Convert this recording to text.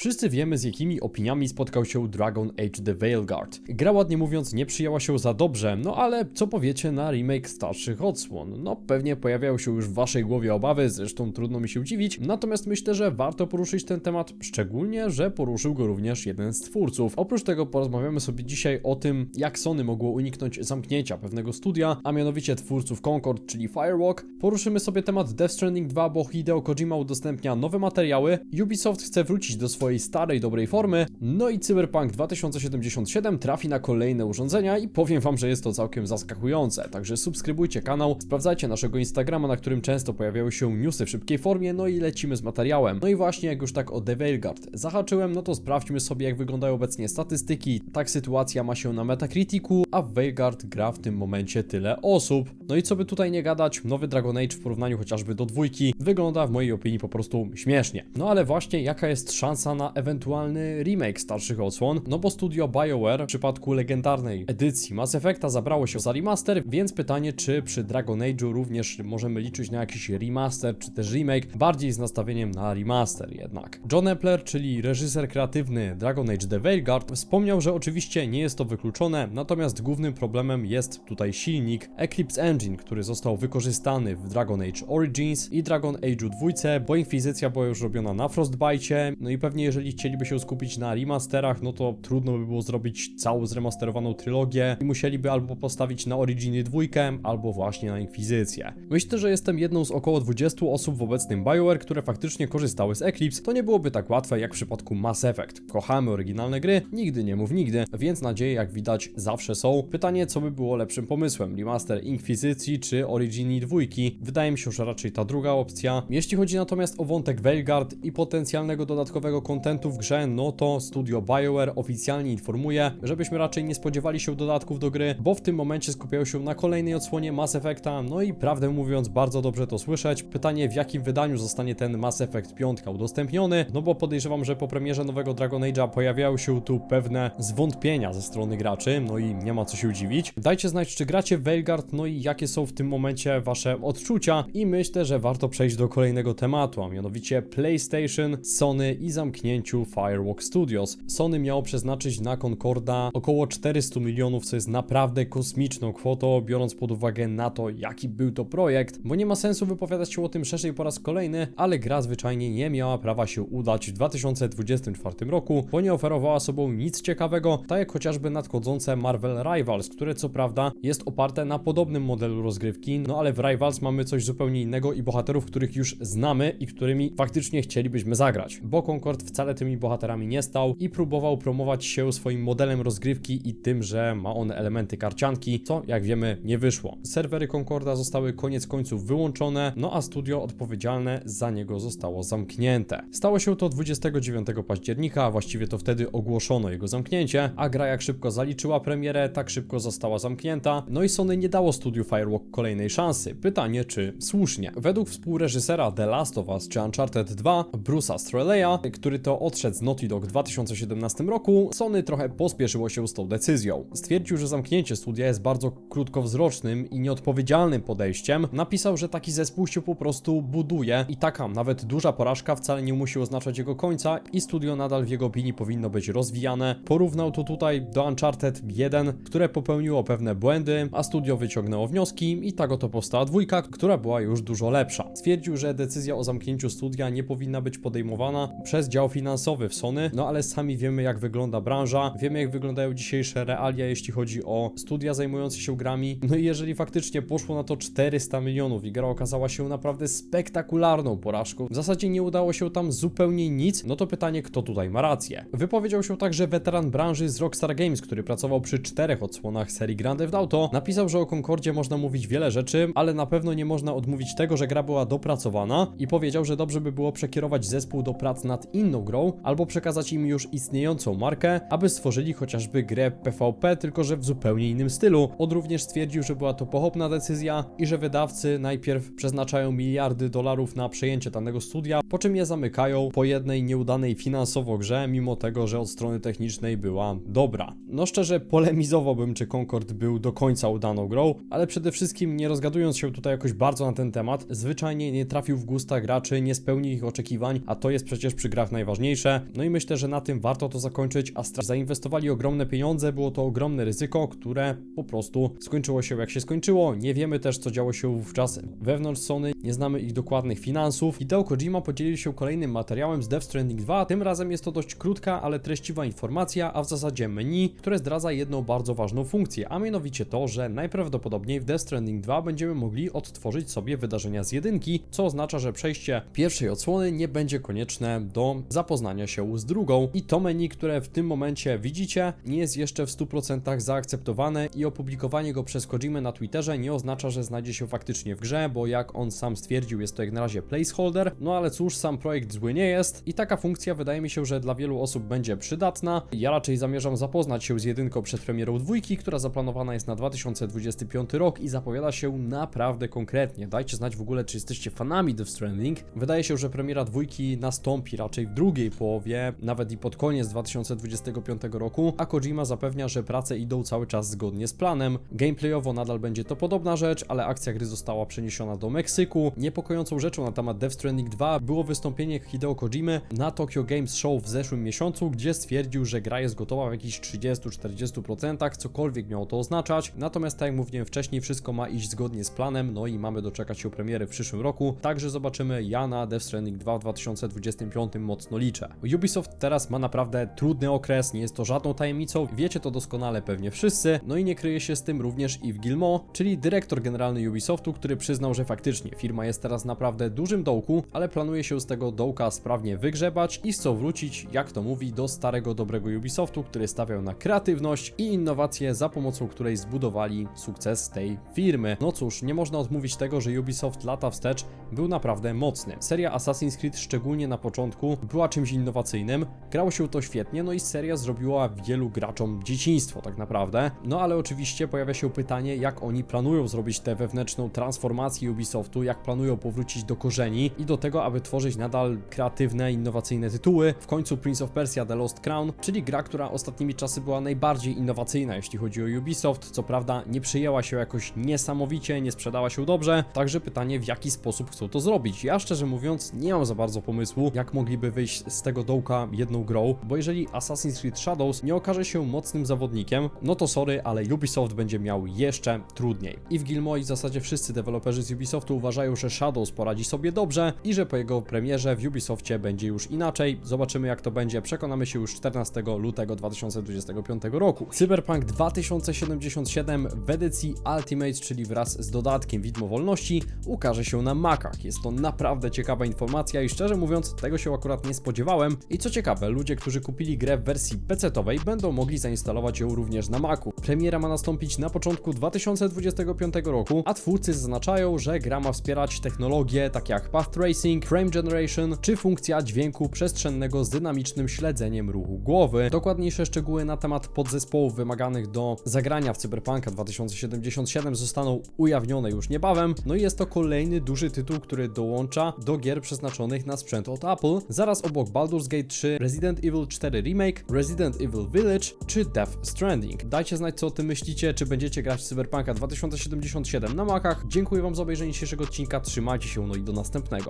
Wszyscy wiemy z jakimi opiniami spotkał się Dragon Age The Veilguard. Gra ładnie mówiąc nie przyjęła się za dobrze, no ale co powiecie na remake starszych odsłon? No pewnie pojawiają się już w waszej głowie obawy, zresztą trudno mi się dziwić, natomiast myślę, że warto poruszyć ten temat, szczególnie, że poruszył go również jeden z twórców. Oprócz tego porozmawiamy sobie dzisiaj o tym, jak Sony mogło uniknąć zamknięcia pewnego studia, a mianowicie twórców Concord, czyli Firewalk. Poruszymy sobie temat Death Stranding 2, bo Hideo Kojima udostępnia nowe materiały, Ubisoft chce wrócić do swojej starej, dobrej formy, no i Cyberpunk 2077 trafi na kolejne urządzenia i powiem wam, że jest to całkiem zaskakujące. Także subskrybujcie kanał, sprawdzajcie naszego Instagrama, na którym często pojawiają się newsy w szybkiej formie, no i lecimy z materiałem. No i właśnie, jak już tak o The Veilguard zahaczyłem, no to sprawdźmy sobie, jak wyglądają obecnie statystyki. Tak sytuacja ma się na Metacriticu, a w Veilguard gra w tym momencie tyle osób. No i co by tutaj nie gadać, nowy Dragon Age w porównaniu chociażby do dwójki wygląda w mojej opinii po prostu śmiesznie. No ale właśnie, jaka jest szansa na ewentualny remake starszych odsłon? No bo studio BioWare w przypadku legendarnej edycji Mass Effecta zabrało się za remaster, więc pytanie, czy przy Dragon Age'u również możemy liczyć na jakiś remaster, czy też remake, bardziej z nastawieniem na remaster jednak. John Epler, czyli reżyser kreatywny Dragon Age The Veilguard, wspomniał, że oczywiście nie jest to wykluczone, natomiast głównym problemem jest tutaj silnik Eclipse Engine, który został wykorzystany w Dragon Age Origins i Dragon Age'u 2, bo inkwizycja była już robiona na Frostbite, no i pewnie jeżeli chcieliby się skupić na remasterach, no to trudno by było zrobić całą zremasterowaną trylogię i musieliby albo postawić na Originy 2, albo właśnie na Inkwizycję. Myślę, że jestem jedną z około 20 osób w obecnym BioWare, które faktycznie korzystały z Eclipse. To nie byłoby tak łatwe jak w przypadku Mass Effect. Kochamy oryginalne gry, nigdy nie mów nigdy, więc nadzieje jak widać zawsze są. Pytanie, co by było lepszym pomysłem? Remaster Inkwizycji czy Originy 2? Wydaje mi się, że raczej ta druga opcja. Jeśli chodzi natomiast o wątek Veilguard i potencjalnego dodatkowego kontentu w grze, no to studio BioWare oficjalnie informuje, żebyśmy raczej nie spodziewali się dodatków do gry, bo w tym momencie skupiają się na kolejnej odsłonie Mass Effecta, no i prawdę mówiąc bardzo dobrze to słyszeć. Pytanie w jakim wydaniu zostanie ten Mass Effect 5 udostępniony, no bo podejrzewam, że po premierze nowego Dragon Age'a pojawiają się tu pewne zwątpienia ze strony graczy, no i nie ma co się dziwić. Dajcie znać, czy gracie w Veilguard, no i jakie są w tym momencie wasze odczucia i myślę, że warto przejść do kolejnego tematu, a mianowicie PlayStation, Sony i zamknięciu Firewalk Studios. Sony miało przeznaczyć na Concorda około 400 milionów, co jest naprawdę kosmiczną kwotą, biorąc pod uwagę na to, jaki był to projekt, bo nie ma sensu wypowiadać się o tym szerzej po raz kolejny, ale gra zwyczajnie nie miała prawa się udać w 2024 roku, bo nie oferowała sobą nic ciekawego, tak jak chociażby nadchodzące Marvel Rivals, które co prawda jest oparte na podobnym modelu rozgrywki, no ale w Rivals mamy coś zupełnie innego i bohaterów, których już znamy i którymi faktycznie chcielibyśmy zagrać, bo Concord wcale tymi bohaterami nie stał i próbował promować się swoim modelem rozgrywki i tym, że ma on elementy karcianki, co jak wiemy nie wyszło. Serwery Concorda zostały koniec końców wyłączone, no a studio odpowiedzialne za niego zostało zamknięte. Stało się to 29 października, a właściwie to wtedy ogłoszono jego zamknięcie, a gra jak szybko zaliczyła premierę, tak szybko została zamknięta, no i Sony nie dało studiu Firewalk kolejnej szansy. Pytanie, czy słusznie. Według współreżysera The Last of Us czy Uncharted 2, Bruce'a Streleya, który to odszedł z Naughty Dog w 2017 roku, Sony trochę pospieszyło się z tą decyzją. Stwierdził, że zamknięcie studia jest bardzo krótkowzrocznym i nieodpowiedzialnym podejściem. Napisał, że taki zespół się po prostu buduje i taka nawet duża porażka wcale nie musi oznaczać jego końca i studio nadal w jego opinii powinno być rozwijane. Porównał to tutaj do Uncharted 1, które popełniło pewne błędy, a studio wyciągnęło wnioski i tak oto powstała dwójka, która była już dużo lepsza. Stwierdził, że decyzja o zamknięciu studia nie powinna być podejmowana przez dział finansowy w Sony, no ale sami wiemy jak wygląda branża, wiemy jak wyglądają dzisiejsze realia, jeśli chodzi o studia zajmujące się grami. No i jeżeli faktycznie poszło na to 400 milionów i gra okazała się naprawdę spektakularną porażką, w zasadzie nie udało się tam zupełnie nic, no to pytanie, kto tutaj ma rację. Wypowiedział się także weteran branży z Rockstar Games, który pracował przy czterech odsłonach serii Grand Theft Auto. Napisał, że o Concordzie można mówić wiele rzeczy, ale na pewno nie można odmówić tego, że gra była dopracowana i powiedział, że dobrze by było przekierować zespół do prac nad inną grą, albo przekazać im już istniejącą markę, aby stworzyli chociażby grę PvP, tylko że w zupełnie innym stylu. On również stwierdził, że była to pochopna decyzja i że wydawcy najpierw przeznaczają miliardy dolarów na przejęcie danego studia, po czym je zamykają po jednej nieudanej finansowo grze, mimo tego, że od strony technicznej była dobra. No szczerze polemizowałbym, czy Concord był do końca udaną grą, ale przede wszystkim nie rozgadując się tutaj jakoś bardzo na ten temat, zwyczajnie nie trafił w gusta graczy, nie spełnił ich oczekiwań, a to jest przecież przy grach najważniejsze najważniejsze. No i myślę, że na tym warto to zakończyć. Astra zainwestowali ogromne pieniądze, było to ogromne ryzyko, które po prostu skończyło się jak się skończyło. Nie wiemy też, co działo się wówczas wewnątrz Sony, nie znamy ich dokładnych finansów. Hideo Kojima podzielił się kolejnym materiałem z Death Stranding 2. Tym razem jest to dość krótka, ale treściwa informacja, a w zasadzie menu, które zdradza jedną bardzo ważną funkcję, a mianowicie to, że najprawdopodobniej w Death Stranding 2 będziemy mogli odtworzyć sobie wydarzenia z jedynki, co oznacza, że przejście pierwszej odsłony nie będzie konieczne do zapoznania się z drugą. I to menu, które w tym momencie widzicie, nie jest jeszcze w 100% zaakceptowane i opublikowanie go przez Kojimę na Twitterze nie oznacza, że znajdzie się faktycznie w grze, bo jak on sam stwierdził, jest to jak na razie placeholder. No ale cóż, sam projekt zły nie jest i taka funkcja wydaje mi się, że dla wielu osób będzie przydatna. Ja raczej zamierzam zapoznać się z jedynką przed premierą dwójki, która zaplanowana jest na 2025 rok i zapowiada się naprawdę konkretnie. Dajcie znać w ogóle, czy jesteście fanami Death Stranding. Wydaje się, że premiera dwójki nastąpi raczej w drugiej połowie, nawet i pod koniec 2025 roku, a Kojima zapewnia, że prace idą cały czas zgodnie z planem. Gameplayowo nadal będzie to podobna rzecz, ale akcja gry została przeniesiona do Meksyku. Niepokojącą rzeczą na temat Death Stranding 2 było wystąpienie Hideo Kojimy na Tokyo Games Show w zeszłym miesiącu, gdzie stwierdził, że gra jest gotowa w jakichś 30-40%, cokolwiek miało to oznaczać. Natomiast tak jak mówiłem wcześniej, wszystko ma iść zgodnie z planem, no i mamy doczekać się premiery w przyszłym roku. Także zobaczymy, ja na Death Stranding 2 w 2025 mocno liczę. Ubisoft teraz ma naprawdę trudny okres, nie jest to żadną tajemnicą, wiecie to doskonale pewnie wszyscy, no i nie kryje się z tym również Yves Gilmot, czyli dyrektor generalny Ubisoftu, który przyznał, że faktycznie firma jest teraz naprawdę dużym dołku, ale planuje się z tego dołka sprawnie wygrzebać i chcą wrócić, jak to mówi, do starego dobrego Ubisoftu, który stawiał na kreatywność i innowacje, za pomocą której zbudowali sukces tej firmy. No cóż, nie można odmówić tego, że Ubisoft lata wstecz był naprawdę mocny. Seria Assassin's Creed szczególnie na początku była czymś innowacyjnym, grało się to świetnie, no i seria zrobiła wielu graczom dzieciństwo tak naprawdę. No ale oczywiście pojawia się pytanie, jak oni planują zrobić tę wewnętrzną transformację Ubisoftu, jak planują powrócić do korzeni i do tego, aby tworzyć nadal kreatywne, innowacyjne tytuły. W końcu Prince of Persia The Lost Crown, czyli gra, która ostatnimi czasy była najbardziej innowacyjna, jeśli chodzi o Ubisoft. Co prawda nie przyjęła się jakoś niesamowicie, nie sprzedała się dobrze, także pytanie, w jaki sposób chcą to zrobić. Ja szczerze mówiąc nie mam za bardzo pomysłu, jak mogliby wyjść z tego dołka jedną grą, bo jeżeli Assassin's Creed Shadows nie okaże się mocnym zawodnikiem, no to sorry, ale Ubisoft będzie miał jeszcze trudniej. I w Gilmore i w zasadzie wszyscy deweloperzy z Ubisoftu uważają, że Shadows poradzi sobie dobrze i że po jego premierze w Ubisoftie będzie już inaczej. Zobaczymy jak to będzie, przekonamy się już 14 lutego 2025 roku. Cyberpunk 2077 w edycji Ultimate, czyli wraz z dodatkiem Widmo Wolności, ukaże się na Macach. Jest to naprawdę ciekawa informacja i szczerze mówiąc, tego się akurat nie spodziewałem. I co ciekawe, ludzie, którzy kupili grę w wersji PC-owej, będą mogli zainstalować ją również na Macu. Premiera ma nastąpić na początku 2025 roku, a twórcy zaznaczają, że gra ma wspierać technologie takie jak Path Tracing, Frame Generation czy funkcja dźwięku przestrzennego z dynamicznym śledzeniem ruchu głowy. Dokładniejsze szczegóły na temat podzespołów wymaganych do zagrania w Cyberpunka 2077 zostaną ujawnione już niebawem. No i jest to kolejny duży tytuł, który dołącza do gier przeznaczonych na sprzęt od Apple, zaraz obok Baldur's Gate 3, Resident Evil 4 Remake, Resident Evil Village czy Death Stranding. Dajcie znać co o tym myślicie, czy będziecie grać Cyberpunka 2077 na Macach. Dziękuję Wam za obejrzenie dzisiejszego odcinka, trzymajcie się, no i do następnego.